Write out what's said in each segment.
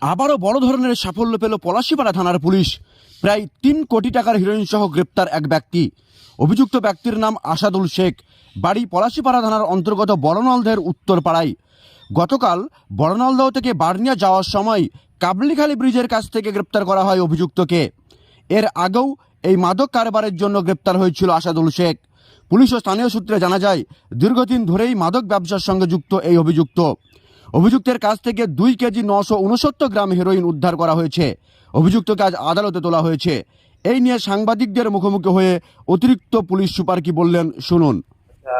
আবারও বড় ধরনের সাফল্য পেল পলাশিপাড়া থানার পুলিশ। প্রায় তিন কোটি টাকার হিরোইন সহ গ্রেপ্তার এক ব্যক্তি। অভিযুক্ত ব্যক্তির নাম আসাদুল শেখ। বাড়ি পলাশিপাড়া থানার অন্তর্গত বড়নলদের উত্তরপাড়ায়। গতকাল বড়নলদহ থেকে বার্নিয়া যাওয়ার সময় কাবলিখালি ব্রিজের কাছ থেকে গ্রেপ্তার করা হয় অভিযুক্তকে। এর আগেও এই মাদক কারবারের জন্য গ্রেপ্তার হয়েছিল আসাদুল শেখ। পুলিশ ও স্থানীয় সূত্রে জানা যায়, দীর্ঘদিন ধরেই মাদক ব্যবসার সঙ্গে যুক্ত এই অভিযুক্ত। অভিযুক্তের কাছ থেকে দুই কেজি নশো উনসত্তর গ্রাম হেরোইন উদ্ধার করা হয়েছে। অভিযুক্তকে আজ আদালতে তোলা হয়েছে। এই নিয়ে সাংবাদিকদের মুখোমুখি হয়ে অতিরিক্ত পুলিশ সুপার কি বললেন শুনুন।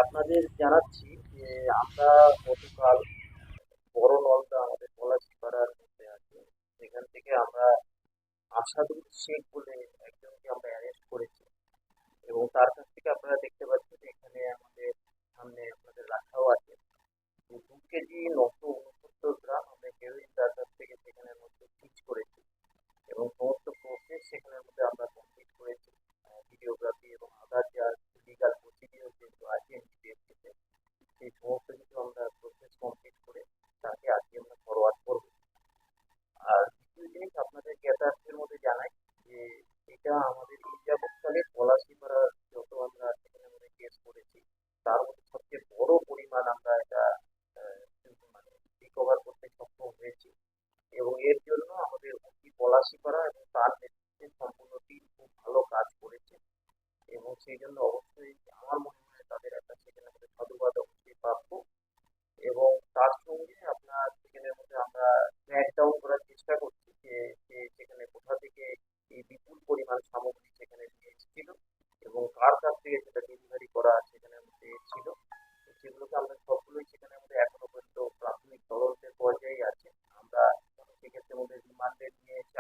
আপনাদের জানাচ্ছি যে আমরা গতকাল বড় নলটা আমাদের মধ্যে আছে। সেখান থেকে আমরা আসাদুল শেখ বলে একজনকে আমরা অ্যারেস্ট করেছি। এবং তার কাছ থেকে আপনারা দেখতে এখানে আমাদের সামনে আপনাদের রাখাও আছে যে দু কেজি নশো উনসত্তর গ্রাম আমরা হেরোইন তার কাছ থেকে সেখানের মধ্যে সিজ করেছি এবং সমস্ত প্রসেস সেখানের মধ্যে আমরা কমপ্লিট করেছি ভিডিওগ্রাফি এবং আদার যা লিগাল প্রসিডিওর যেগুলো আছে এনডিপিএসসিতে সেই সমস্ত কিছু আমরা প্রসেস কমপ্লিট করে তাকে আজকে আমরা ফরওয়ার্ড করব আর দ্বিতীয় জিনিস আপনাদের জ্ঞাতার্থের মধ্যে জানাই যে এটা আমাদের এই বক্সালে পলাশিপাড়া যত আমরা সেখানে মানে কেস করেছি, তার মধ্যে সবচেয়ে বড় পরিমাণ আমরা এটা মানে রিকভার করতে সক্ষম হয়েছি। এবং এর জন্য আমাদের অতি পলাশিপাড়া এবং তার নেতৃত্বে সম্পূর্ণ টিম খুব ভালো কাজ করেছে। এবং সেই জন্য অবশ্যই আমার মনে হয় তাদের একটা সেখানে মধ্যে সাধুবাদ অবশ্যই প্রাপ্য এবং তার সঙ্গে আপনার সেখানের মধ্যে আমরা ট্র্যাক ডাউন করার চেষ্টা করছি যে সে সেখানে কোথা থেকে এই বিপুল পরিমাণ সামগ্রী সেখানে নিয়ে এসেছিল এবং কার কাছ থেকে সেটা ডেলিভারি করা সেখানের মধ্যে ছিল তো সেগুলোকে আমরা সবগুলোই সেখানের মধ্যে এখনও পর্যন্ত প্রাথমিক তদন্তের পর্যায়ে আছে আমরা সেক্ষেত্রে মধ্যে রিমান্ডে নিয়ে এসে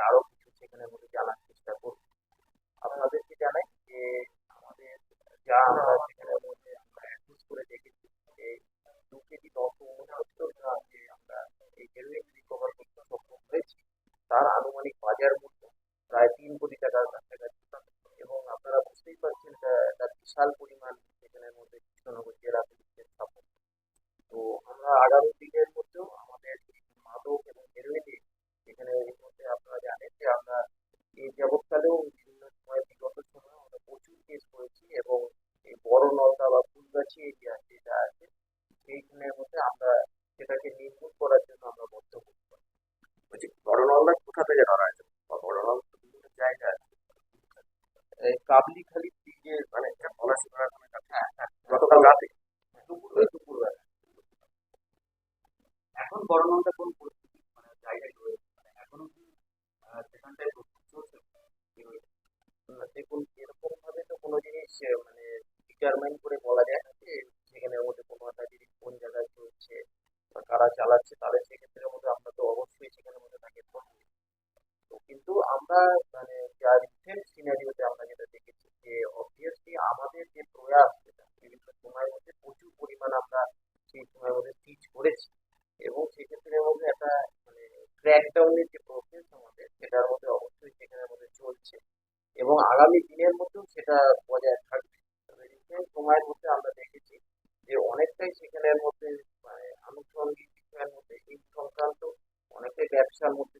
সেখানের মধ্যে জানার চেষ্টা করব। আপনাদেরকে জানাই যে আমাদের যা আমরা সেখানের মধ্যে আমরা অ্যাসেস করে দেখেছি, যে দু কেজি নশো উনসত্তর গ্রাম যে আমরা এই হেরোইন রিকভার করতে সক্ষম হয়েছি। তার আনুমানিক বাজার মূল্য প্রায় তিন কোটি টাকার কাছাকাছি। এবং আপনারা বুঝতেই পারছেন একটা বিশাল পরিমাণ সেখানের মধ্যে কৃষ্ণনগর জেলা পুলিশের স্থাপন। তো আমরা আগামী দিনের মধ্যেও আমাদের মাদক এবং হেরোইনের এখানে এর মধ্যে আপনারা জানেন যে আমরা এই যাবৎকালেও বিভিন্ন সময় বিগত সময় আমরা প্রচুর কেস করেছি এবং এই নলদা বা ফুলগাছি এরিয়া যেটা আছে সেইখানের মধ্যে আমরা সেটাকে নির্মূল করার জন্য আমরা বড় নলদা কোথা থেকে ধরা হয়েছে? বা বড় নলদা বিভিন্ন আছে। কাবলিখালি ব্রিজের মানে পলাশি কাছে হ্যাঁ হ্যাঁ গতকাল রাতে দুপুর ওই দুপুরবেলা এখন বড় নলদা কোন পরিস্থিতি মানে জায়গায় রয়েছে মানে এখনও কি আহ, সেখানটায় প্রস্তুত চলছে না, দেখুন এরকম ভাবে তো কোনো জিনিস আহ, মানে ডিটারমাইন করে বলা যায় না যে সেখানের মধ্যে কোনো একটা জিনিস কোন জায়গায় চলছে বা কারা চালাচ্ছে তাদের সেক্ষেত্রে মধ্যে আমরা তো অবশ্যই সেখানের মধ্যে তাকে ধরবো। তো কিন্তু আমরা মানে যা রিসেন্ট সিনারিওতে আমরা যেটা দেখেছি যে অবভিয়াসলি আমাদের যে প্রয়াস যেটা, বিভিন্ন সময়ের মধ্যে প্রচুর পরিমাণ আমরা সেই সময়ের মধ্যে সিজ করেছি এবং সেক্ষেত্রে মধ্যে একটা মানে ক্র্যাকডাউনের যে প্রসেস আমাদের, সেটার মধ্যে অবশ্যই সেখানের মধ্যে চলছে এবং আগামী দিনের মধ্যেও সেটা বজায় থাকবে। সময়ের মধ্যে আমরা দেখেছি যে অনেকটাই সেখানের মধ্যে মানে আনুষঙ্গিক বিষয়ের মধ্যে এই সংক্রান্ত অনেকটাই ব্যবসার মধ্যে